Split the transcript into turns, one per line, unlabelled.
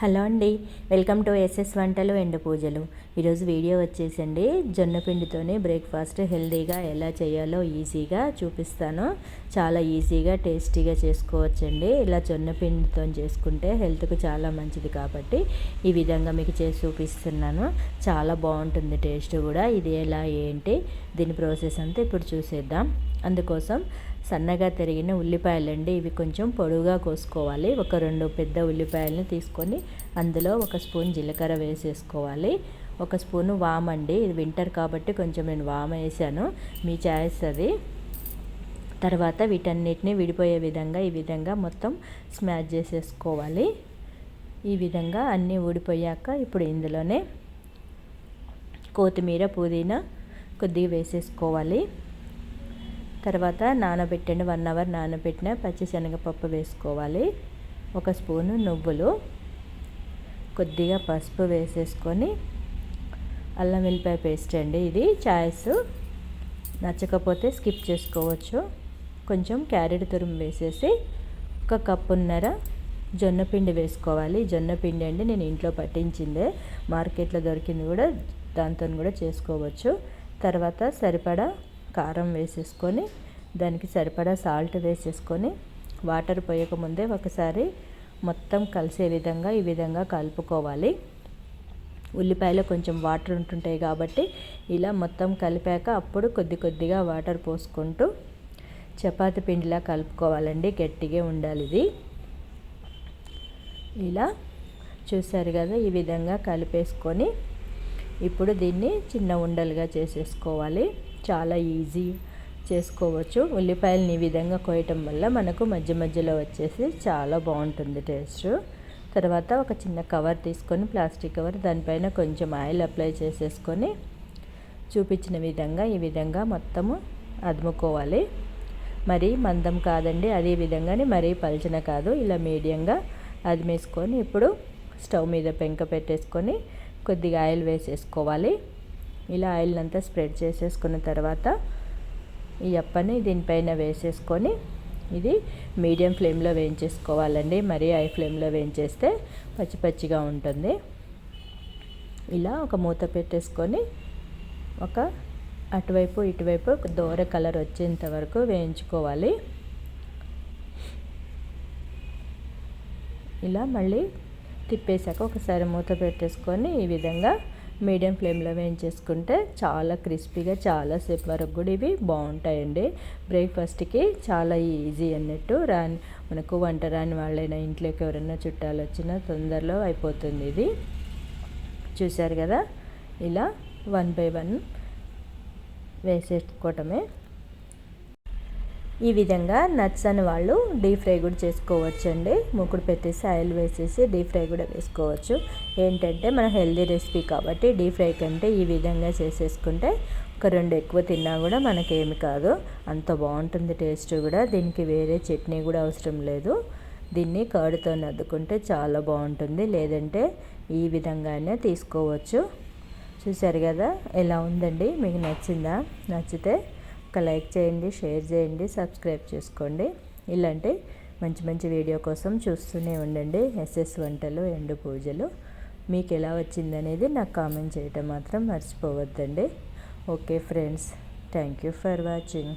Hello అండి welcome to SS వంటలు ఎండు పూజలు. ఈరోజు వీడియో వచ్చేసండి జొన్న పిండితోనే బ్రేక్ఫాస్ట్ హెల్తీగా ఎలా చేయాలో ఈజీగా చూపిస్తాను. చాలా ఈజీగా టేస్టీగా చేసుకోవచ్చండి. ఇలా జొన్న పిండితో చేసుకుంటే హెల్త్కు చాలా మంచిది కాబట్టి ఈ విధంగా మీకు చేసి చూపిస్తున్నాను. చాలా బాగుంటుంది టేస్ట్ కూడా. ఇది ఎలా ఏంటి దీని ప్రాసెస్ అంతా ఇప్పుడు చూసేద్దాం. అందుకోసం సన్నగా తరిగిన ఉల్లిపాయలండి ఇవి కొంచెం పొడువుగా కోసుకోవాలి. ఒక రెండు పెద్ద ఉల్లిపాయలను తీసుకొని అందులో ఒక స్పూన్ జీలకర్ర వేసేసుకోవాలి. ఒక స్పూను వామ్ అండి ఇది వింటర్ కాబట్టి కొంచెం నేను వామ్ వేసాను మీ చాయిస్ అది. తర్వాత వీటన్నిటిని విడిపోయే విధంగా ఈ విధంగా మొత్తం స్మాష్ చేసేసుకోవాలి. ఈ విధంగా అన్నీ ఊడిపోయాక ఇప్పుడు ఇందులోనే కొత్తిమీర పుదీనా కొద్దిగా వేసేసుకోవాలి. తర్వాత నానబెట్టండి వన్ అవర్ నానబెట్టిన పచ్చిశనగపప్పు వేసుకోవాలి. ఒక స్పూను నువ్వులు కొద్దిగా పసుపు వేసేసుకొని అల్లం వెల్లిపాయ పేస్ట్ అండి ఇది చాయిస్ నచ్చకపోతే స్కిప్ చేసుకోవచ్చు. కొంచెం క్యారెట్ తురుము వేసేసి ఒక కప్పున్నర జొన్న పిండి వేసుకోవాలి. జొన్న పిండి అండి నేను ఇంట్లో పట్టించిందే మార్కెట్లో దొరికింది కూడా దాంతో కూడా చేసుకోవచ్చు. తర్వాత సరిపడా కారం వేసేసుకొని దానికి సరిపడా సాల్ట్ వేసేసుకొని వాటర్ పోయకముందే ఒకసారి మొత్తం కలిసే విధంగా ఈ విధంగా కలుపుకోవాలి. ఉల్లిపాయలో కొంచెం వాటర్ ఉంటుంటాయి కాబట్టి ఇలా మొత్తం కలిపాక అప్పుడు కొద్ది కొద్దిగా వాటర్ పోసుకుంటూ చపాతి పిండిలా కలుపుకోవాలండి గట్టిగా ఉండాలి ఇది. ఇలా చూసారు కదా ఈ విధంగా కలిపేసుకొని ఇప్పుడు దీన్ని చిన్న ఉండలుగా చేసేసుకోవాలి. చాలా ఈజీ చేసుకోవచ్చు. ఉల్లిపాయలని ఈ విధంగా కోయటం వల్ల మనకు మధ్య మధ్యలో వచ్చేసి చాలా బాగుంటుంది టేస్ట్ తర్వాత ఒక చిన్న కవర్ తీసుకొని ప్లాస్టిక్ కవర్ దానిపైన కొంచెం ఆయిల్ అప్లై చేసేసుకొని చూపించిన విధంగా ఈ విధంగా మొత్తము అదుముకోవాలి. మరీ మందం కాదండి అదే విధంగానే మరీ పలచన కాదు. ఇలా మీడియంగా అదిమేసుకొని ఇప్పుడు స్టవ్ మీద పెంక పెట్టేసుకొని కొద్దిగా ఆయిల్ వేసేసుకోవాలి. ఇలా ఆయిల్ అంతా స్ప్రెడ్ చేసేసుకున్న తర్వాత ఈ అప్పని దీనిపైన వేసేసుకొని ఇది మీడియం ఫ్లేమ్లో వేయించేసుకోవాలండి. మరీ హై ఫ్లేమ్లో వేయించేస్తే పచ్చి పచ్చిగా ఉంటుంది. ఇలా ఒక మూత పెట్టేసుకొని ఒక అటువైపు ఇటువైపు దూర కలర్ వచ్చేంత వరకు వేయించుకోవాలి. ఇలా మళ్ళీ తిప్పేసాక ఒకసారి మూత పెట్టేసుకొని ఈ విధంగా మీడియం ఫ్లేమ్లో వేయించేసుకుంటే చాలా క్రిస్పీగా చాలాసేపు వరకు కూడా ఇవి బాగుంటాయండి. బ్రేక్ఫాస్ట్కి చాలా ఈజీ అన్నట్టు రాని మనకు వంట రాని వాళ్ళైనా ఇంట్లోకి ఎవరైనా చుట్టాలు వచ్చినా తొందరలో అయిపోతుంది ఇది. చూశారు కదా? ఇలా వన్ బై వన్ వేసేసుకోవటమే. ఈ విధంగా నట్స్ అని వాళ్ళు డీప్ ఫ్రై కూడా చేసుకోవచ్చండి. ముక్కుడు పెట్టేసి ఆయిల్ వేసేసి డీప్ ఫ్రై కూడా వేసుకోవచ్చు. ఏంటంటే మన హెల్దీ రెసిపీ కాబట్టి డీప్ ఫ్రై కంటే ఈ విధంగా చేసేసుకుంటే ఒక రెండు ఎక్కువ తిన్నా కూడా మనకేమి కాదు. అంత బాగుంటుంది టేస్ట్ కూడా. దీనికి వేరే చట్నీ కూడా అవసరం లేదు. దీన్ని కర్డ్తో నద్దుకుంటే చాలా బాగుంటుంది. లేదంటే ఈ విధంగానే తీసుకోవచ్చు. చూసారు కదా? ఎలా ఉందండి? మీకు నచ్చిందా? నచ్చితే ఒక లైక్ చేయండి షేర్ చేయండి సబ్స్క్రైబ్ చేసుకోండి. ఇలాంటి మంచి మంచి వీడియో కోసం చూస్తూనే ఉండండి. ఎస్ఎస్ వంటలు ఎండు పూజలు. మీకు ఎలా వచ్చిందనేది నాకు కామెంట్ చేయటం మాత్రం మర్చిపోవద్దండి. Okay friends thank you for watching.